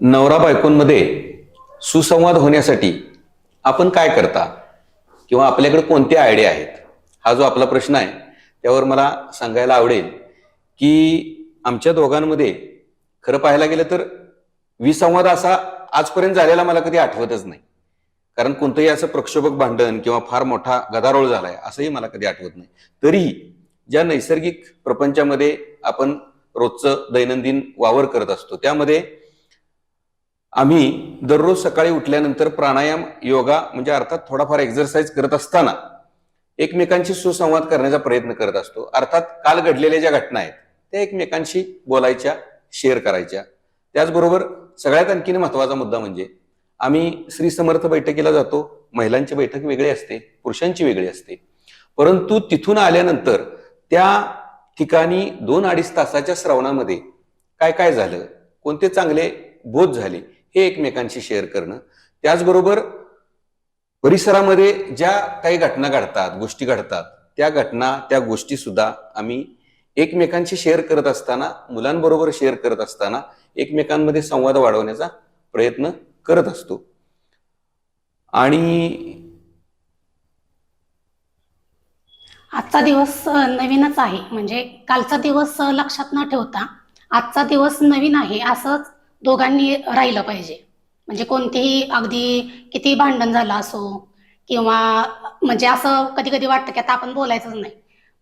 नवरा बायकोंमध्ये सुसंवाद होण्यासाठी आपण काय करता? किंवा आपल्याकडे कोणते आयडिया आहेत? हा जो आपला प्रश्न आहे त्यावर मला सांगायला आवडेल की आमच्या दोघांमध्ये खरं पाहायला गेलं तर विसंवाद असा आजपर्यंत झालेला मला कधी आठवतच नाही. कारण कोणतंही असं प्रक्षोभक भांडण किंवा फार मोठा गदारोळ झालाय असंही मला कधी आठवत नाही. तरीही ज्या नैसर्गिक प्रपंचामध्ये आपण रोजचं दैनंदिन वावर करत असतो त्यामध्ये आम्ही दररोज सकाळी उठल्यानंतर प्राणायाम योगा म्हणजे अर्थात थोडाफार एक्झरसाइज करत असताना एकमेकांशी सुसंवाद करण्याचा प्रयत्न करत असतो. अर्थात काल घडलेल्या ज्या घटना आहेत त्या एकमेकांशी बोलायच्या शेअर करायच्या. त्याचबरोबर सगळ्यात आणखीन महत्त्वाचा मुद्दा म्हणजे आम्ही श्री समर्थ बैठकीला जातो. महिलांची बैठक वेगळी असते पुरुषांची वेगळी असते. परंतु तिथून आल्यानंतर त्या ठिकाणी दोन अडीच तासाच्या श्रवणामध्ये काय काय झालं? कोणते चांगले बोध झाले? हे एकमेकांशी शेअर करणं. त्याचबरोबर परिसरामध्ये ज्या काही घटना घडतात गोष्टी घडतात त्या घटना त्या गोष्टी सुद्धा आम्ही एकमेकांशी शेअर करत असताना मुलांबरोबर शेअर करत असताना एकमेकांमध्ये संवाद वाढवण्याचा प्रयत्न करत असतो. आणि आजचा दिवस नवीनच आहे. म्हणजे कालचा दिवस लक्षात न ठेवता आजचा दिवस नवीन आहे असंच दोघांनी राहिलं पाहिजे. म्हणजे कोणतेही अगदी किती भांडण झालं असो किंवा म्हणजे असं कधी कधी वाटतं की आता आपण बोलायचंच नाही.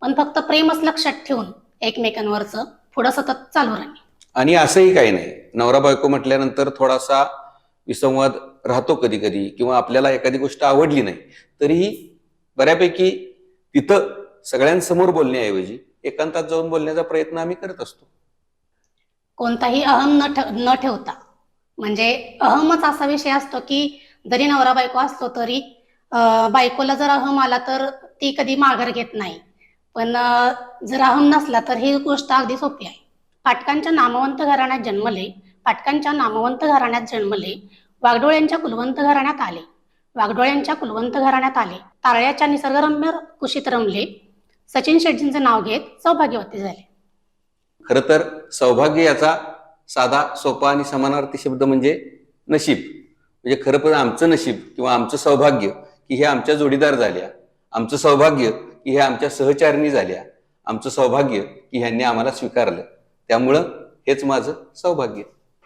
पण फक्त प्रेमच लक्षात ठेवून एकमेकांवरचं पुढं सतत चालू राहणे. आणि असंही काही नाही. नवरा बायको म्हटल्यानंतर थोडासा विसंवाद राहतो कधी कधी किंवा आपल्याला एखादी गोष्ट आवडली नाही तरीही बऱ्यापैकी तिथं सगळ्यांसमोर बोलण्याऐवजी एकांतात जाऊन बोलण्याचा प्रयत्न आम्ही करत असतो. कोणताही अहम न ठेव न ठेवता. म्हणजे अहमच असा विषय असतो की जरी नवरा बायको असतो तरी बायकोला जर अहम आला तर ती कधी माघार घेत नाही. पण जर अहम नसला तर ही गोष्ट अगदी सोपी आहे. पाटकांच्या नामवंत घराण्यात जन्मले पाटकांच्या नामवंत घराण्यात जन्मले वाघडोळ्यांच्या कुलवंत घराण्यात आले. वाघडोळ्यांच्या कुलवंत घराण्यात आले. तारळ्याच्या निसर्गरम्य कुशीत रमले. सचिन शेट्टींचे नाव घेत सौभाग्यवती झाले. खरं तर सौभाग्य याचा साधा सोपा आणि समानार्थी शब्द म्हणजे नशीब. म्हणजे खरं पण आमचं नशीब किंवा आमचं सौभाग्य की हे आमच्या जोडीदार झाल्या. आमचं सौभाग्य की हे आमच्या सहचारिणी झाल्या. आमचं सौभाग्य की ह्यांनी आम्हाला स्वीकारलं. त्यामुळं हेच माझं सौभाग्य.